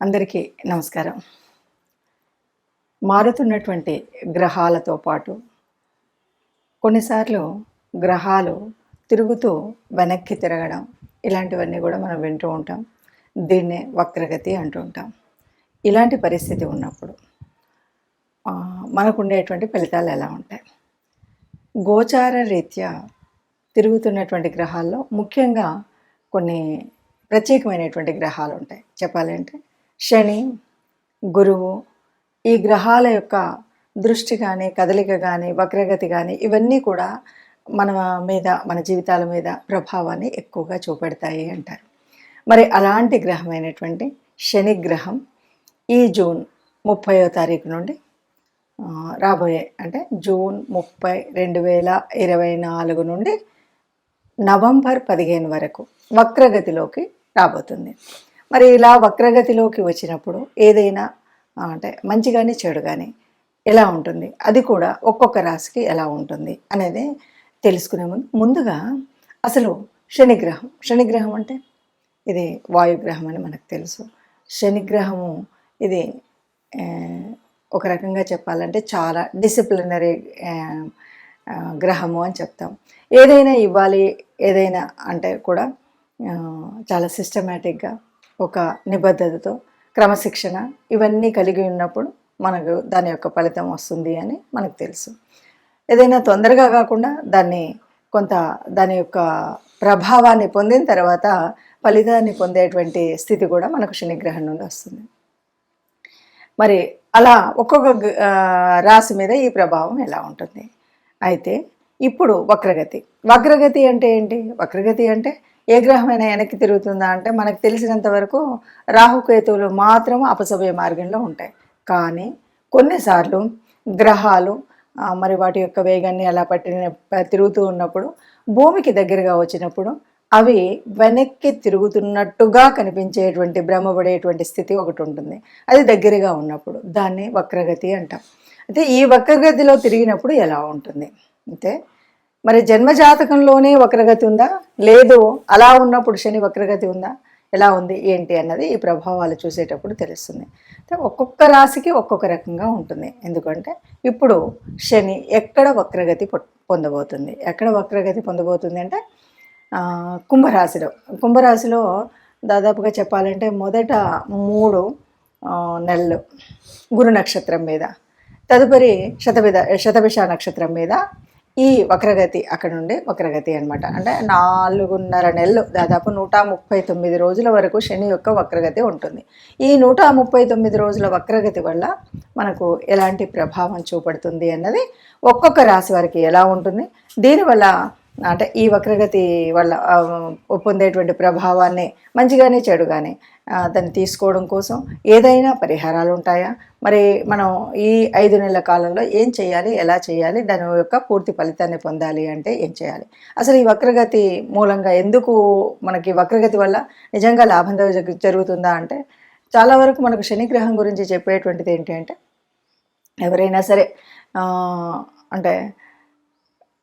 అందరికీ నమస్కారం. మారుతున్నటువంటి గ్రహాలతో పాటు కొన్నిసార్లు గ్రహాలు తిరుగుతూ వెనక్కి తిరగడం ఇలాంటివన్నీ కూడా మనం వింటూ ఉంటాం. దీన్నే వక్రగతి అంటూ ఉంటాం. ఇలాంటి పరిస్థితి ఉన్నప్పుడు మనకుండేటువంటి ఫలితాలు ఎలా ఉంటాయి? గోచార రీత్యా తిరుగుతున్నటువంటి గ్రహాల్లో ముఖ్యంగా కొన్ని ప్రత్యేకమైనటువంటి గ్రహాలు ఉంటాయి. చెప్పాలంటే శని గురువు ఈ గ్రహాల యొక్క దృష్టి కానీ కదలిక కానీ వక్రగతి కానీ ఇవన్నీ కూడా మన మీద మన జీవితాల మీద ప్రభావాన్ని ఎక్కువగా చూపెడతాయి అంటారు. మరి అలాంటి గ్రహమైనటువంటి శని గ్రహం ఈ జూన్ ముప్పయో తారీఖు నుండి రాబోయే అంటే జూన్ ముప్పై రెండు వేల ఇరవై నాలుగు నుండి నవంబర్ పదిహేను వరకు వక్రగతిలోకి రాబోతుంది. మరి ఇలా వక్రగతిలోకి వచ్చినప్పుడు ఏదైనా అంటే మంచి కానీ చెడు కానీ ఎలా ఉంటుంది? అది కూడా ఒక్కొక్క రాశికి ఎలా ఉంటుంది అనేది తెలుసుకునే ముందు ముందుగా అసలు శనిగ్రహం. శనిగ్రహం అంటే ఇది వాయుగ్రహం అని మనకు తెలుసు. శనిగ్రహము ఇది ఒక రకంగా చెప్పాలంటే చాలా డిసిప్లినరీ గ్రహము అని చెప్తాం. ఏదైనా ఇవ్వాలి ఏదైనా అంటే కూడా చాలా సిస్టమేటిక్గా ఒక నిబద్ధతతో క్రమశిక్షణ ఇవన్నీ కలిగి ఉన్నప్పుడు మనకు దాని యొక్క ఫలితం వస్తుంది అని మనకు తెలుసు. ఏదైనా తొందరగా కాకుండా దాన్ని కొంత దాని యొక్క ప్రభావాన్ని పొందిన తర్వాత ఫలితాన్ని పొందేటువంటి స్థితి కూడా మనకు శనిగ్రహం నుండి వస్తుంది. మరి అలా ఒక్కొక్క రాశి మీద ఈ ప్రభావం ఎలా ఉంటుంది? అయితే ఇప్పుడు వక్రగతి. వక్రగతి అంటే ఏంటి? వక్రగతి అంటే ఏ గ్రహమైనా వెనక్కి తిరుగుతుందా అంటే మనకు తెలిసినంత వరకు రాహుకేతువులు మాత్రం అపసవ్య మార్గంలో ఉంటాయి. కానీ కొన్నిసార్లు గ్రహాలు మరి వాటి యొక్క వేగాన్ని అలా పట్టిన తిరుగుతూ ఉన్నప్పుడు భూమికి దగ్గరగా వచ్చినప్పుడు అవి వెనక్కి తిరుగుతున్నట్టుగా కనిపించేటువంటి భ్రమపడేటువంటి స్థితి ఒకటి ఉంటుంది. అది దగ్గరగా ఉన్నప్పుడు దాన్ని వక్రగతి అంటాం. అయితే ఈ వక్రగతిలో తిరిగినప్పుడు ఎలా ఉంటుంది? అయితే మరి జన్మజాతకంలోనే వక్రగతి ఉందా? లేదు అలా ఉన్నప్పుడు శని వక్రగతి ఉందా? ఎలా ఉంది ఏంటి అన్నది ఈ ప్రభావాలు చూసేటప్పుడు తెలుస్తుంది. ఒక్కొక్క రాశికి ఒక్కొక్క రకంగా ఉంటుంది. ఎందుకంటే ఇప్పుడు శని ఎక్కడ వక్రగతి పొ- పొందబోతుంది? ఎక్కడ వక్రగతి పొందబోతుంది అంటే కుంభరాశిలో. కుంభరాశిలో దాదాపుగా చెప్పాలంటే మొదట మూడు నెలలు గురు నక్షత్రం మీద తదుపరి శతవిధ శతభిష నక్షత్రం మీద ఈ వక్రగతి అక్కడ ఉండే వక్రగతి అన్నమాట. అంటే నాలుగున్నర నెలలు దాదాపు నూట ముప్పై తొమ్మిది రోజుల వరకు శని యొక్క వక్రగతి ఉంటుంది. ఈ నూట ముప్పై తొమ్మిది రోజుల వక్రగతి వల్ల మనకు ఎలాంటి ప్రభావం చూపడుతుంది అన్నది ఒక్కొక్క రాశి వారికి ఎలా ఉంటుంది? దీనివల్ల అంటే ఈ వక్రగతి వల్ల పొందేటువంటి ప్రభావాన్ని మంచిగానే చెడుగానే దాన్ని తీసుకోవడం కోసం ఏదైనా పరిహారాలు ఉంటాయా? మరి మనం ఈ ఐదు నెలల కాలంలో ఏం చేయాలి? ఎలా చేయాలి? దాని యొక్క పూర్తి ఫలితాన్ని పొందాలి అంటే ఏం చేయాలి? అసలు ఈ వక్రగతి మూలంగా ఎందుకు మనకి వక్రగతి వల్ల నిజంగా లాభం జరుగుతుందా అంటే చాలా వరకు మనకు శనిగ్రహం గురించి చెప్పేటువంటిది ఏంటి అంటే ఎవరైనా సరే అంటే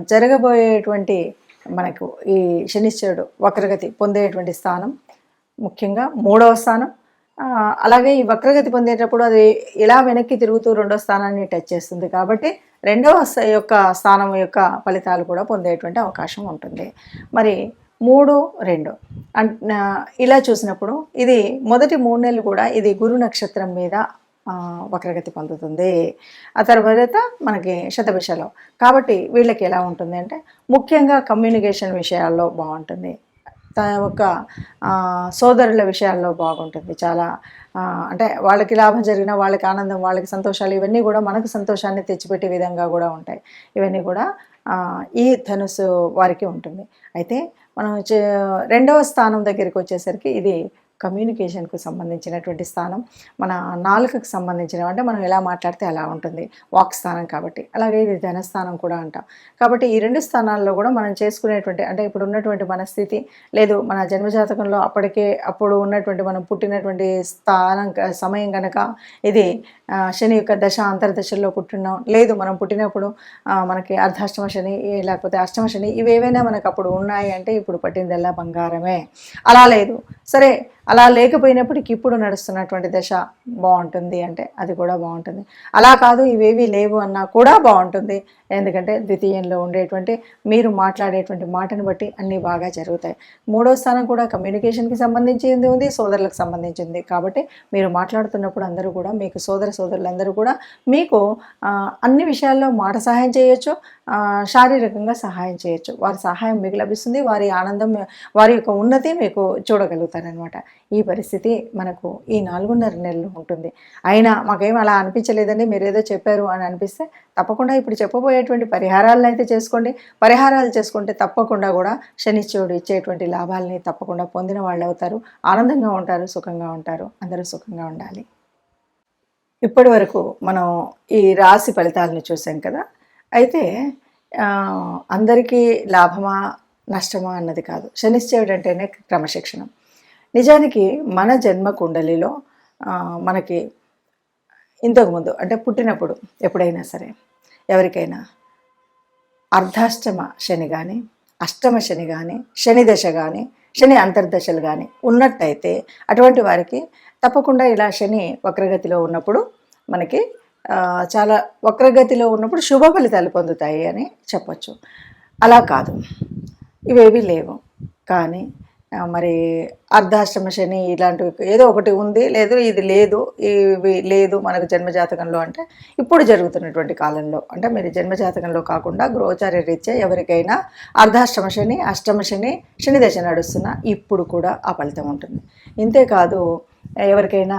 జరగబోయేటువంటి మనకు ఈ శనిశ్చరుడు వక్రగతి పొందేటువంటి స్థానం ముఖ్యంగా మూడవ స్థానం. అలాగే ఈ వక్రగతి పొందేటప్పుడు అది ఇలా వెనక్కి తిరుగుతూ రెండో స్థానాన్ని టచ్ చేస్తుంది కాబట్టి రెండవ యొక్క స్థానం యొక్క ఫలితాలు కూడా పొందేటువంటి అవకాశం ఉంటుంది. మరి మూడు రెండు. అన్- ఇలా చూసినప్పుడు ఇది మొదటి మూడు నెలలు కూడా ఇది గురు నక్షత్రం మీద వక్రగతి పొందుతుంది. ఆ తర్వాత మనకి శతభిషలో. కాబట్టి వీళ్ళకి ఎలా ఉంటుంది అంటే ముఖ్యంగా కమ్యూనికేషన్ విషయాల్లో బాగుంటుంది. తన యొక్క సోదరుల విషయాల్లో బాగుంటుంది. చాలా అంటే వాళ్ళకి లాభం జరిగిన వాళ్ళకి ఆనందం వాళ్ళకి సంతోషాలు ఇవన్నీ కూడా మనకు సంతోషాన్ని తెచ్చిపెట్టే విధంగా కూడా ఉంటాయి. ఇవన్నీ కూడా ఈ ధనుసు వారికి ఉంటుంది. అయితే మనం రెండవ స్థానం దగ్గరికి వచ్చేసరికి ఇది కమ్యూనికేషన్కు సంబంధించినటువంటి స్థానం మన నాలుకకు సంబంధించిన అంటే మనం ఎలా మాట్లాడితే అలా ఉంటుంది. వాక్ స్థానం కాబట్టి. అలాగే ఇది ధనస్థానం కూడా అంటాం. కాబట్టి ఈ రెండు స్థానాల్లో కూడా మనం చేసుకునేటువంటి అంటే ఇప్పుడు ఉన్నటువంటి మన స్థితి లేదు మన జన్మజాతకంలో అప్పటికే అప్పుడు ఉన్నటువంటి మనం పుట్టినటువంటి స్థానం సమయం కనుక ఇది శని యొక్క దశ అంతర్దశల్లో పుట్టినాం. లేదు మనం పుట్టినప్పుడు మనకి అర్ధాష్టమ శని లేకపోతే అష్టమ శని ఇవేవైనా మనకు అప్పుడు ఉన్నాయి అంటే ఇప్పుడు పట్టిందల్లా బంగారమే. అలా లేదు. సరే అలా లేకపోయినప్పటికీ ఇప్పుడు నడుస్తున్నటువంటి దశ బాగుంటుంది అంటే అది కూడా బాగుంటుంది. అలా కాదు ఇవేవి లేవు అన్నా కూడా బాగుంటుంది. ఎందుకంటే ద్వితీయంలో ఉండేటువంటి మీరు మాట్లాడేటువంటి మాటను బట్టి అన్నీ బాగా జరుగుతాయి. మూడో స్థానం కూడా కమ్యూనికేషన్కి సంబంధించింది ఉంది సోదరులకు సంబంధించింది. కాబట్టి మీరు మాట్లాడుతున్నప్పుడు అందరూ కూడా మీకు సోదర సోదరులందరూ కూడా మీకు అన్ని విషయాల్లో మాట సహాయం చేయొచ్చు శారీరకంగా సహాయం చేయొచ్చు. వారి సహాయం మీకు లభిస్తుంది వారి ఆనందం వారి యొక్క ఉన్నతి మీకు చూడగలుగుతారనమాట ఈ పరిస్థితి మనకు ఈ నాలుగున్నర నెలలు ఉంటుంది. అయినా మాకేం అలా అనిపించలేదండి మీరు ఏదో చెప్పారు అని అనిపిస్తే తప్పకుండా ఇప్పుడు చెప్పబోయేటువంటి పరిహారాలను అయితే చేసుకోండి. పరిహారాలు చేసుకుంటే తప్పకుండా కూడా శనిశ్చయుడు ఇచ్చేటువంటి లాభాలని తప్పకుండా పొందిన వాళ్ళు అవుతారు. ఆనందంగా ఉంటారు సుఖంగా ఉంటారు. అందరూ సుఖంగా ఉండాలి. ఇప్పటి వరకు మనం ఈ రాశి ఫలితాలను చూసాం కదా. అయితే అందరికీ లాభమా నష్టమా అన్నది కాదు. శనిశ్చయుడు అంటేనే క్రమశిక్షణ. నిజానికి మన జన్మ కుండలిలో మనకి ఇంతకుముందు అంటే పుట్టినప్పుడు ఎప్పుడైనా సరే ఎవరికైనా? అర్ధాష్టమ శని కానీ అష్టమ శని కానీ శని దశ కానీ శని అంతర్దశలు కానీ ఉన్నట్టయితే అటువంటి వారికి తప్పకుండా ఇలా శని వక్రగతిలో ఉన్నప్పుడు మనకి చాలా వక్రగతిలో ఉన్నప్పుడు శుభ ఫలితాలు పొందుతాయి అని చెప్పొచ్చు. అలా కాదు. ఇవేవి లేవు. కానీ మరి అర్ధాష్టమ శని ఇలాంటివి ఏదో ఒకటి ఉంది లేదు ఇది లేదు ఇవి లేదు మనకు జన్మజాతకంలో అంటే ఇప్పుడు జరుగుతున్నటువంటి కాలంలో. అంటే మీరు జన్మజాతకంలో కాకుండా గ్రోచార్య రీత్యా ఎవరికైనా అర్ధాష్టమ శని అష్టమ శని శని దశ నడుస్తున్నా ఇప్పుడు కూడా ఆ ఫలితం ఉంటుంది. ఇంతేకాదు ఎవరికైనా